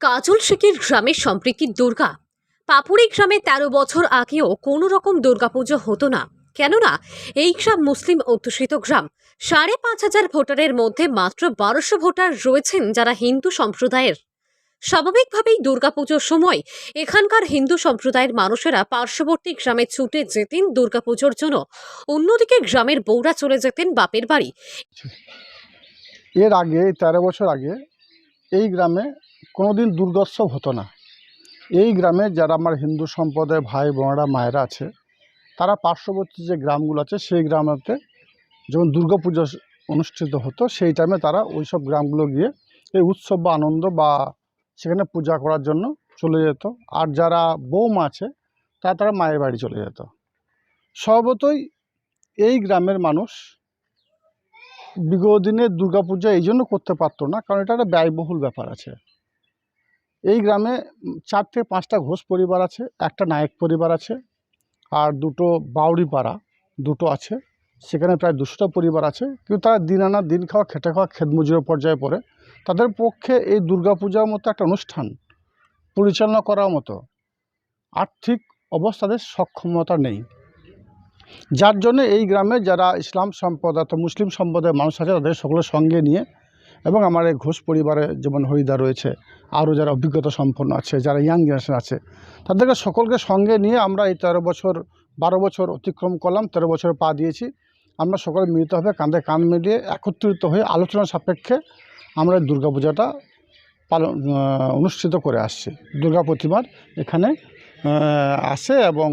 কাজল শেখের গ্রামের সম্প্রীতি দুর্গা। পাপুরি গ্রামে তেরো বছর আগেও কোনো রকম দুর্গাপুজো হতো না। কেননা, এই গ্রাম মুসলিম অধ্যুষিত গ্রাম। সাড়ে পাঁচ হাজার ভোটারের মধ্যে মাত্র বারোশো ভোটার রয়েছেন যারা হিন্দু সম্প্রদায়ের। স্বাভাবিকভাবেই দুর্গাপুজোর সময় এখানকার হিন্দু সম্প্রদায়ের মানুষেরা পার্শ্ববর্তী গ্রামে ছুটে যেতেন দুর্গাপুজোর জন্য। অন্যদিকে গ্রামের বউরা চলে যেতেন বাপের বাড়ি। এর আগে, তেরো বছর আগে এই গ্রামে কোনোদিন দুর্গোৎসব হতো না। এই গ্রামে যারা আমার হিন্দু সম্প্রদায়ের ভাই, বোনেরা, মায়েরা আছে, তারা পার্শ্ববর্তী যে গ্রামগুলো আছে, সেই গ্রামেতে যখন দুর্গাপুজো অনুষ্ঠিত হতো, সেই টাইমে তারা ওই সব গ্রামগুলো গিয়ে এই উৎসব বা আনন্দ বা সেখানে পূজা করার জন্য চলে যেত। আর যারা বৌমা আছে, তারা তারা মায়ের বাড়ি চলে যেত। স্বভাবতই এই গ্রামের মানুষ বিগত দিনে দুর্গাপূজা এই জন্য করতে পারতো না, কারণ এটা একটা ব্যয়বহুল ব্যাপার আছে। এই গ্রামে চার থেকে পাঁচটা ঘোষ পরিবার আছে, একটা নায়ক পরিবার আছে, আর দুটো বাউরি পাড়া দুটো আছে, সেখানে প্রায় দুশোটা পরিবার আছে, কিন্তু তারা দিন আনা দিন খাওয়া, খেটে খাওয়া খেতমজুরের পর্যায়ে পড়ে। তাদের পক্ষে এই দুর্গাপূজার মতো একটা অনুষ্ঠান পরিচালনা করার মতো আর্থিক অবস্থাদের সক্ষমতা নেই। যার জন্য এই গ্রামে যারা ইসলাম সম্প্রদায় তো মুসলিম সম্প্রদায়ের মানুষ আছে, তাদের সকলের সঙ্গে নিয়ে এবং আমার এই ঘোষ পরিবারে যেমন হরিদা রয়েছে, আরও যারা অভিজ্ঞতা সম্পন্ন আছে, যারা ইয়াং জেনারেশন আছে, তাদেরকে সকলকে সঙ্গে নিয়ে আমরা এই তেরো বছর, বারো বছর অতিক্রম করলাম, তেরো বছর পা দিয়েছি। আমরা সকলে মিলিতভাবে কাঁধে কাঁধ মিলিয়ে একত্রিত হয়ে আলোচনা সাপেক্ষে আমরা এই দুর্গাপূজাটা পালন অনুষ্ঠিত করে আসছি। দুর্গা প্রতিমার এখানে আসে এবং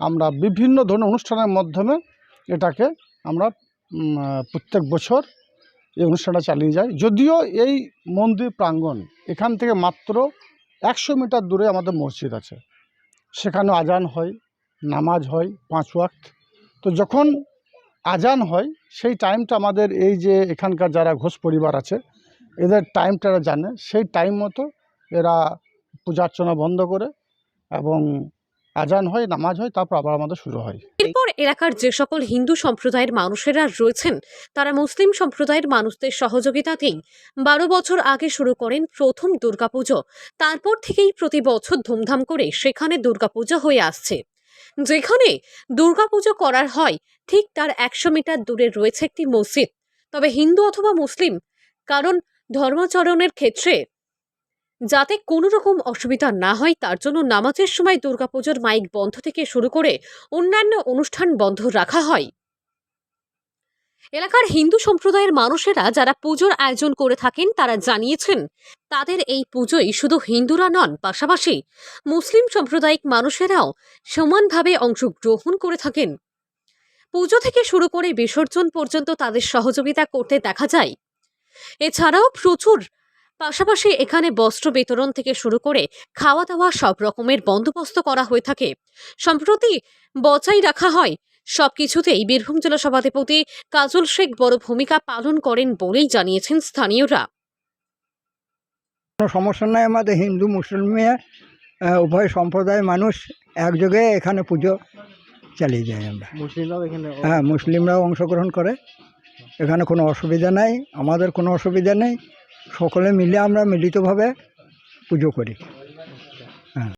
আমরা বিভিন্ন ধরনের অনুষ্ঠানের মাধ্যমে এটাকে আমরা প্রত্যেক বছর এই অনুষ্ঠানটা চালিয়ে যাই। যদিও এই মন্দির প্রাঙ্গণ এখান থেকে মাত্র একশো মিটার দূরে আমাদের মসজিদ আছে। সেখানে আজান হয়, নামাজ হয় পাঁচ ওয়াক্ত। তো যখন আজান হয়, সেই টাইমটা আমাদের এই যে এখানকার যারা ঘোষ পরিবার আছে, এদের টাইমটা জানে। সেই টাইম মতো এরা পূজা অর্চনা বন্ধ করে এবং আজান হয়, নামাজ হয়, তারপর আবার আমাদের শুরু হয়। এরপর এলাকার যে সকল হিন্দু সম্প্রদায়ের মানুষেরা রয়েছেন, তারা মুসলিম সম্প্রদায়ের মানুষদের সহযোগিতাতেই বারো বছর আগে শুরু করেন প্রথম দুর্গাপুজো। তারপর থেকেই প্রতি বছর ধুমধাম করে সেখানে দুর্গাপুজো হয়ে আসছে। যেখানে দুর্গাপুজো করার হয়, ঠিক তার একশো মিটার দূরে রয়েছে একটি মসজিদ। তবে হিন্দু অথবা মুসলিম, কারণ ধর্মাচরণের ক্ষেত্রে যাতে কোনো রকম অসুবিধা না হয়, তার জন্য নামাজের সময় দুর্গাপুজোর মাইক বন্ধ থেকে শুরু করে অন্যান্য অনুষ্ঠান বন্ধ রাখা হয়। এলাকার হিন্দু সম্প্রদায়ের মানুষেরা যারা পুজোর আয়োজন করে থাকেন, তারা জানিয়েছেন, তাদের এই পুজোই শুধু হিন্দুরা নন, পাশাপাশি মুসলিম সাম্প্রদায়িক মানুষেরাও সমানভাবে অংশগ্রহণ করে থাকেন। পুজো থেকে শুরু করে বিসর্জন পর্যন্ত তাদের সহযোগিতা করতে দেখা যায়। এছাড়াও প্রচুর পাশাপাশি এখানে বস্ত্র বিতরণ থেকে শুরু করে খাওয়া দাওয়া সব রকমের বন্দোবস্ত করা হয়ে থাকে। সম্প্রতি বজায় রাখা হয় সবকিছুতেই বীরভূম জেলা সভাধিপতি কাজল শেখ বড় ভূমিকা পালন করেন বলেই জানিয়েছেন স্থানীয়রা। কোনো সমস্যা নাই আমাদের হিন্দু মুসলিমে উভয় সম্প্রদায়ের মানুষ একযোগে এখানে পুজো চালিয়ে যাই আমরা। মুসলিমরাও এখানে হ্যাঁ মুসলিমরাও অংশগ্রহণ করে। এখানে কোনো অসুবিধা নাই আমাদের কোনো অসুবিধা নেই। সকলে মিলে আমরা মিলিতভাবে পুজো করি।